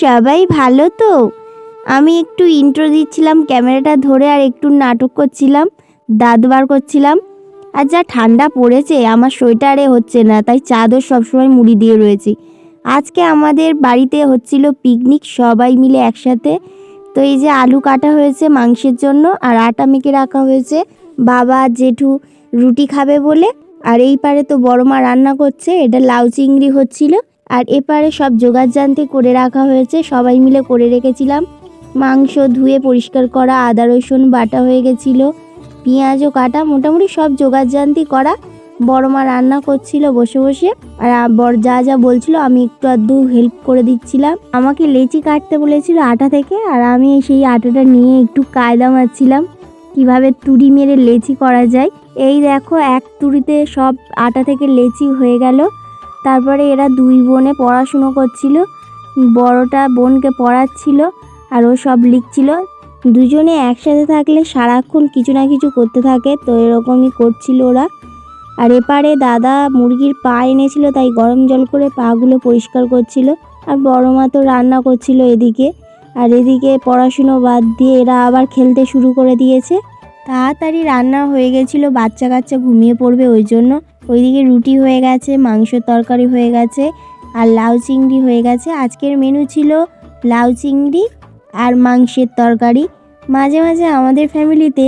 সবাই ভালো তো? আমি একটু ইন্ট্রো দিচ্ছিলাম, ক্যামেরাটা ধরে আর একটু নাটক করছিলাম, দাঁত বার করছিলাম। আর যা ঠান্ডা পড়েছে, আমার সোয়েটারে হচ্ছে না, তাই চাদর সবসময় মুড়ি দিয়ে রয়েছি। আজকে আমাদের বাড়িতে হচ্ছিল পিকনিক সবাই মিলে একসাথে। তো এই যে আলু কাটা হয়েছে মাংসের জন্য, আর আটা মেখে রাখা হয়েছে। বাবা, জেঠু রুটি খাবে বলে। আর এই পারে তো বড় মা রান্না করছে, এটা লাউ চিংড়ি হচ্ছিল। আর এপারে সব জোগাড় জানতে করে রাখা হয়েছে, সবাই মিলে করে রেখেছিলাম। মাংস ধুয়ে পরিষ্কার করা, আদা, রসুন বাটা হয়ে গেছিল। পেঁয়াজও কাটা, মোটামুটি সব জোগাড় জান্তি করা। বড় মা রান্না করছিল বসে বসে, আর বর যা যা বলছিল আমি একটু আধটু হেল্প করে দিচ্ছিলাম। আমাকে লেচি কাটতে বলেছিল আটা থেকে, আর আমি সেই আটাটা নিয়ে একটু কায়দা মারছিলাম। কীভাবে তুড়ি মেরে লেচি করা যায়। এই দেখো, এক তুড়িতে সব আটা থেকে লেচি হয়ে গেল। তারপরে এরা দুই বোনে পড়াশুনো করছিল। বড়টা বোনকে পড়াচ্ছিল আর ও সব লিখছিল। দুজনে একসাথে থাকলে সারাক্ষণ কিছু না কিছু করতে থাকে, তো এরকমই করছিল ওরা। আর এপারে দাদা মুরগির পা এনেছিল, তাই গরম জল করে পাগুলো পরিষ্কার করছিল। আর বড় মা তো রান্না করছিল এদিকে। আর এদিকে পড়াশুনো বাদ দিয়ে এরা আবার খেলতে শুরু করে দিয়েছে। তাড়াতাড়ি রান্না হয়ে গেছিল, বাচ্চা কাচ্চা ঘুমিয়ে পড়বে ওই জন্য। ওইদিকে রুটি হয়ে গেছে মাংসের তরকারি হয়ে গেছে আর লাউ চিংড়ি হয়ে গেছে। আজকের মেনু ছিল লাউ চিংড়ি আর মাংসের তরকারি। মাঝে মাঝে আমাদের ফ্যামিলিতে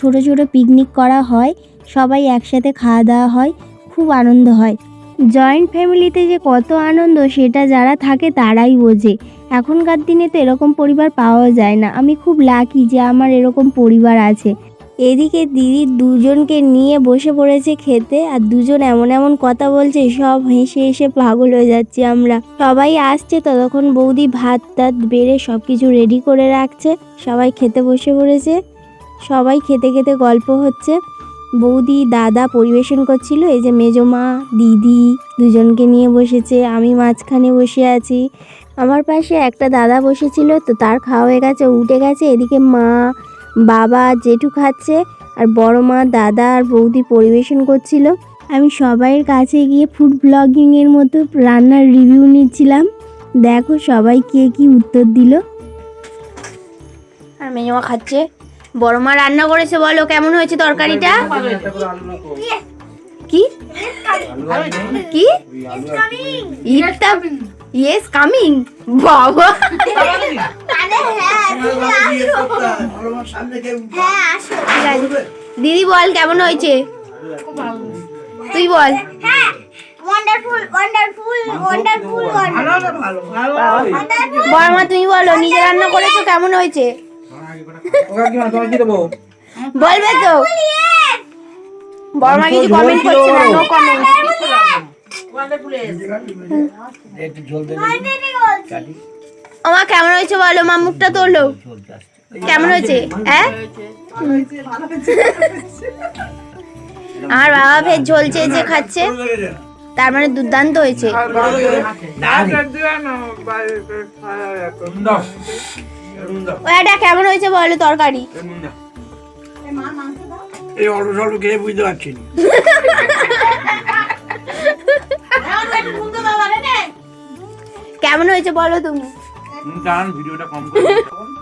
ছোট ছোট পিকনিক করা হয়, সবাই একসাথে খাওয়া দাওয়া হয়, খুব আনন্দ হয়। জয়েন্ট ফ্যামিলিতে যে কত আনন্দ, সেটা যারা থাকে তারাই বোঝে। এখনকার দিনে তো এরকম পরিবার পাওয়া যায় না। আমি খুব লাকি যে আমার এরকম পরিবার আছে। এদিকে দিদি দুজনকে নিয়ে বসে পড়েছে খেতে, আর দুজন এমন এমন কথা বলছে, সব হেসে হেসে পাগল হয়ে যাচ্ছি আমরা। সবাই আসছে, ততক্ষণ বৌদি ভাত টাত বেড়ে সব কিছু রেডি করে রাখছে। সবাই খেতে বসে পড়েছে। সবাই খেতে খেতে গল্প হচ্ছে। বৌদি, দাদা পরিবেশন করছিল। এই যে মেজো মা দিদি দুজনকে নিয়ে বসেছে। আমি মাঝখানে বসে আছি। আমার পাশে একটা দাদা বসেছিল, তো তার খাওয়া হয়ে গেছে, উঠে গেছে। এদিকে মা, বাবা জেঠু খাচ্ছে, আর বড় মা, দাদা আর বৌদি পরিবেশন করছিল। আমি সবাইয়ের কাছে গিয়ে ফুড ব্লগিংয়ের মতো রান্নার রিভিউ নিচ্ছিলাম। দেখো সবাই কে কি উত্তর দিল। আর মেজমা খাচ্ছে। বড় মা রান্না করেছে বলো, কেমন হয়েছে তরকারিটা? কি? কি? ইয়েস কামিং বাবা। দিদি বল, কেমন হয়েছে? তুই বল। বড় মা তুমি বলো, নিজে রান্না করেছ, কেমন হয়েছে? বলবে তো বড় মা কিছু কমেন্ট করছে না নো কমেন্ট আমার কেমন হয়েছে বলো মা মুখটা তোলো কেমন হয়েছে হ্যাঁ আর বাবা ফের ঝোলছে যে খাচ্ছে তার মানে দুর্দান্ত হয়েছে ওটা কেমন হয়েছে বলো তরকারি? এই অটো সটো খেয়ে বুঝতে পারছি কেমন হয়েছে বলো তুমি? টান ভিডিওটা কম করে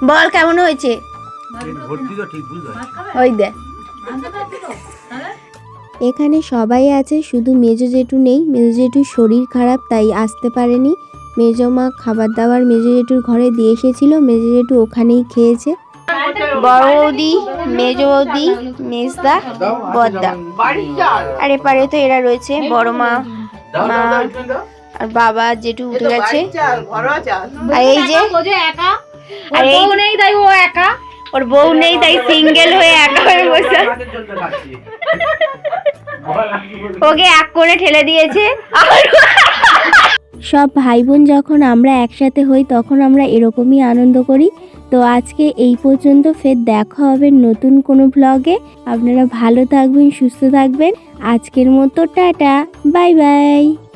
বল কেমন হয়েছে? ভর্তি তো ঠিক বুঝতে ওই দে এখানে সবাই আছে শুধু মেজো জেঠু নেই। মেজো জেঠুর শরীর খারাপ তাই আসতে পারেনি। মেজো মা খাবার দাবার মেজো জেঠুর ঘরে দিয়ে এসেছিল। মেজো জেঠু ওখানেই খেয়েছে। বড় বৌদি মেজো বৌদি মেজদা বদ্দা। আর এপারে তো এরা রয়েছে বড় মা মা আর বাবা জেঠু উঠে গেছে। আর এই যে আর এই নেই তাই ও একা ওর বউ নেই তাই সিঙ্গেল হয়ে একা হয়ে বসে ওকে এক করে ঠেলে দিয়েছে। সব ভাই বোন যখন আমরা একসাথে হই, তখন আমরা এরকমই আনন্দ করি। তো আজকে এই পর্যন্ত, ফের দেখা হবে নতুন কোনো ব্লগে আপনারা ভালো থাকবেন, সুস্থ থাকবেন। আজকের মতো, টাটা, বাই বাই।